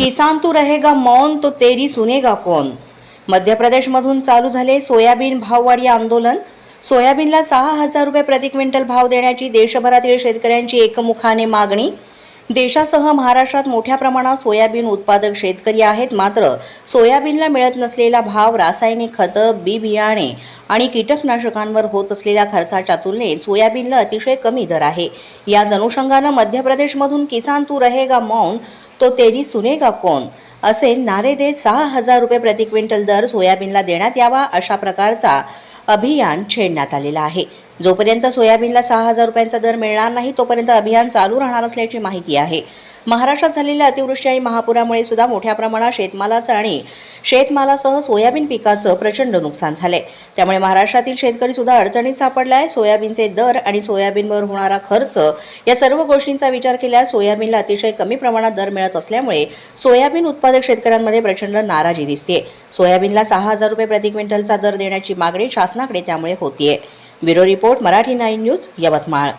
किसान तू रहेगा मौन तो तेरी सुनेगा कौन? मध्य प्रदेशमधून चालू झाले सोयाबीन भाववाढी आंदोलन. सोयाबीनला सहा हजार रुपये प्रति क्विंटल भाव देण्याची देशभरातील शेतकऱ्यांची एकमुखाने मागणी. देशासह महाराष्ट्रात मोठ्या प्रमाणात सोयाबीन उत्पादक शेतकरी आहेत. मात्र सोयाबीनला मिळत नसलेला भाव रासायनिक खतं बी बियाणे आणि कीटकनाशकांवर होत असलेल्या खर्चाच्या तुलनेत सोयाबीनला अतिशय कमी दर आहे. याच अनुषंगानं मध्य प्रदेशमधून किसान तू रहेगा मौन तो तेरी सुनेगा कोण असे नारे देत सहा हजार रुपये प्रति क्विंटल दर सोयाबीनला देण्यात यावा अशा प्रकारचा अभियान छेडण्यात आलेला आहे. जोपर्यंत सोयाबीनला सहा हजार रुपयांचा दर मिळणार नाही तोपर्यंत अभियान चालू राहणार असल्याची माहिती आहे. महाराष्ट्रात झालेल्या अतिवृष्टी आणि महापुरामुळे सुद्धा मोठ्या प्रमाणात शेतमालाचं आणि शेतमालासह सोयाबीन पिकाचं प्रचंड नुकसान झालंय. त्यामुळे महाराष्ट्रातील शेतकरी सुद्धा अडचणीत सापडलाय. सोयाबीनचे दर आणि सोयाबीनवर होणारा खर्च या सर्व गोष्टींचा विचार केल्यास सोयाबीनला अतिशय कमी प्रमाणात दर मिळत असल्यामुळे सोयाबीन उत्पादक शेतकऱ्यांमध्ये प्रचंड नाराजी दिसते सोयाबीनला सहा हजार रुपये प्रति क्विंटलचा दर देण्याची मागणी शासनाकडे त्यामुळे होतीये. Bureau report Marathi nine news Yavatmal.